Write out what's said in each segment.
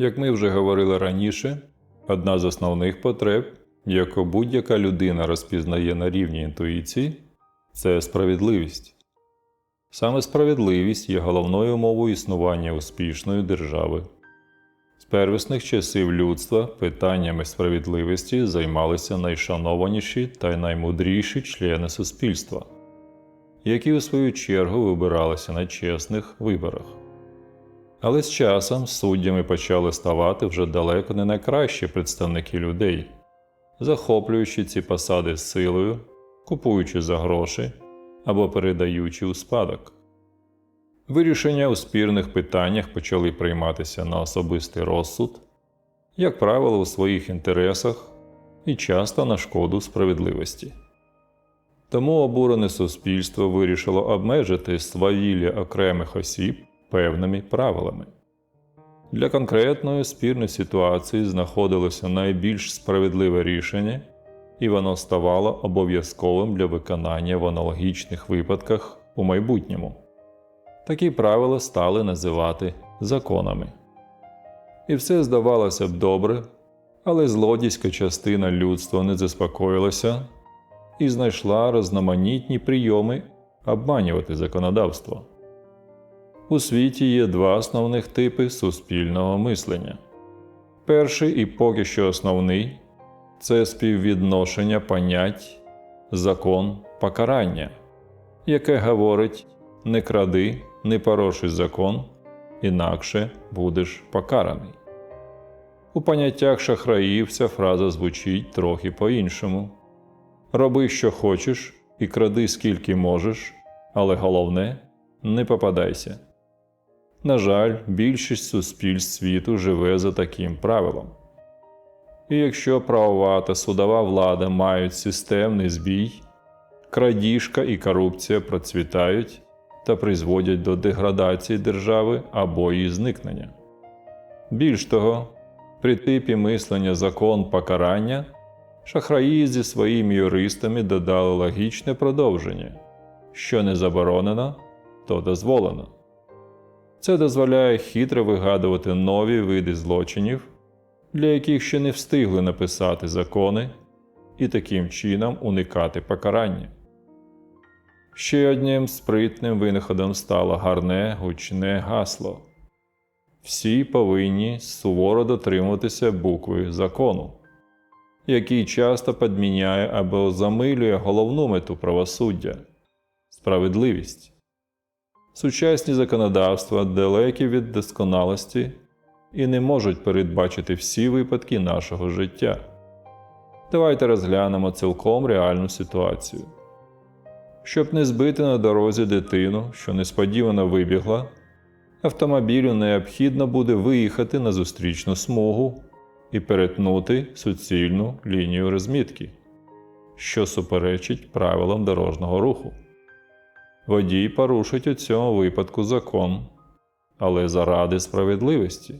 Як ми вже говорили раніше, одна з основних потреб, яку будь-яка людина розпізнає на рівні інтуїції, це справедливість. Саме справедливість є головною умовою існування успішної держави. З первісних часів людства питаннями справедливості займалися найшанованіші та наймудріші члени суспільства, які у свою чергу вибиралися на чесних виборах. Але з часом суддями почали ставати вже далеко не найкращі представники людей, захоплюючи ці посади силою, купуючи за гроші або передаючи у спадок. Вирішення у спірних питаннях почали прийматися на особистий розсуд, як правило, у своїх інтересах і часто на шкоду справедливості. Тому обурене суспільство вирішило обмежити свавілля окремих осіб певними правилами. Для конкретної спірної ситуації знаходилося найбільш справедливе рішення, і воно ставало обов'язковим для виконання в аналогічних випадках у майбутньому. Такі правила стали називати законами. І все здавалося б добре, але злодійська частина людства не заспокоїлася і знайшла різноманітні прийоми обманювати законодавство. У світі є два основних типи суспільного мислення. Перший і поки що основний це співвідношення понять закон покарання, яке говорить не кради, не порушуй закон, інакше будеш покараний. У поняттях шахраїв ця фраза звучить трохи по-іншому. Роби, що хочеш, і кради скільки можеш, але головне не попадайся. На жаль, більшість суспільств світу живе за таким правилом. І якщо правова та судова влада мають системний збій, крадіжка і корупція процвітають та призводять до деградації держави або її зникнення. Більш того, при типі мислення закон покарання шахраї зі своїми юристами додали логічне продовження що не заборонено, то дозволено. Це дозволяє хитро вигадувати нові види злочинів, для яких ще не встигли написати закони, і таким чином уникати покарання. Ще одним спритним винаходом стало гарне гучне гасло. Всі повинні суворо дотримуватися букви закону, який часто підміняє або замилює головну мету правосуддя справедливість. Сучасні законодавства далекі від досконалості і не можуть передбачити всі випадки нашого життя. Давайте розглянемо цілком реальну ситуацію. Щоб не збити на дорозі дитину, що несподівано вибігла, автомобілю необхідно буде виїхати на зустрічну смугу і перетнути суцільну лінію розмітки, що суперечить правилам дорожнього руху. Водій порушить у цьому випадку закон, але заради справедливості,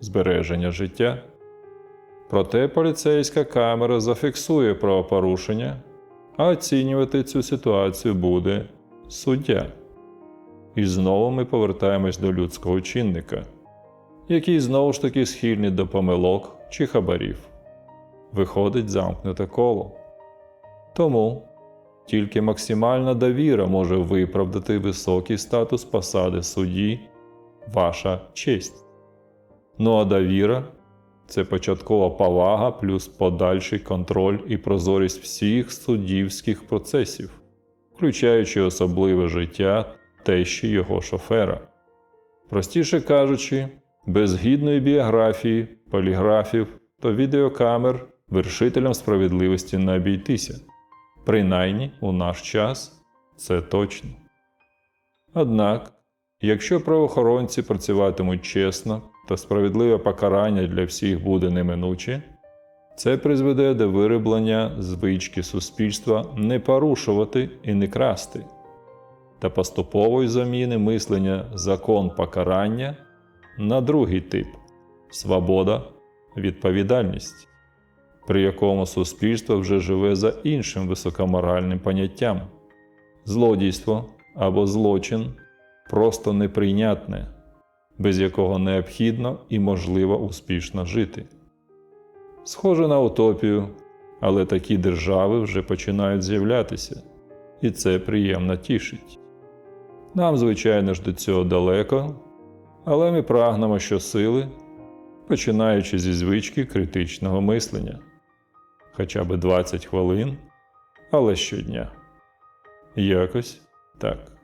збереження життя. Проте поліцейська камера зафіксує правопорушення, а оцінювати цю ситуацію буде суддя. І знову ми повертаємось до людського чинника, який знову ж таки схильний до помилок чи хабарів. Виходить замкнуте коло. Тому тільки максимальна довіра може виправдати високий статус посади судді, ваша честь. Ну а довіра це початкова повага плюс подальший контроль і прозорість всіх суддівських процесів, включаючи особливе життя тещі його шофера. Простіше кажучи, без гідної біографії, поліграфів та відеокамер вершителям справедливості не обійтися. Принаймні у наш час це точно. Однак, якщо правоохоронці працюватимуть чесно та справедливе покарання для всіх буде неминуче, це призведе до вироблення звички суспільства не порушувати і не красти, та поступової заміни мислення закон покарання на другий тип свобода, відповідальність при якому суспільство вже живе за іншим високоморальним поняттям. Злодійство або злочин просто неприйнятне, без якого необхідно і можливо успішно жити. Схоже на утопію, але такі держави вже починають з'являтися, і це приємно тішить. Нам, звичайно ж, до цього далеко, але ми прагнемо щосили, починаючи зі звички критичного мислення хоча б 20 хвилин, але щодня. Якось так.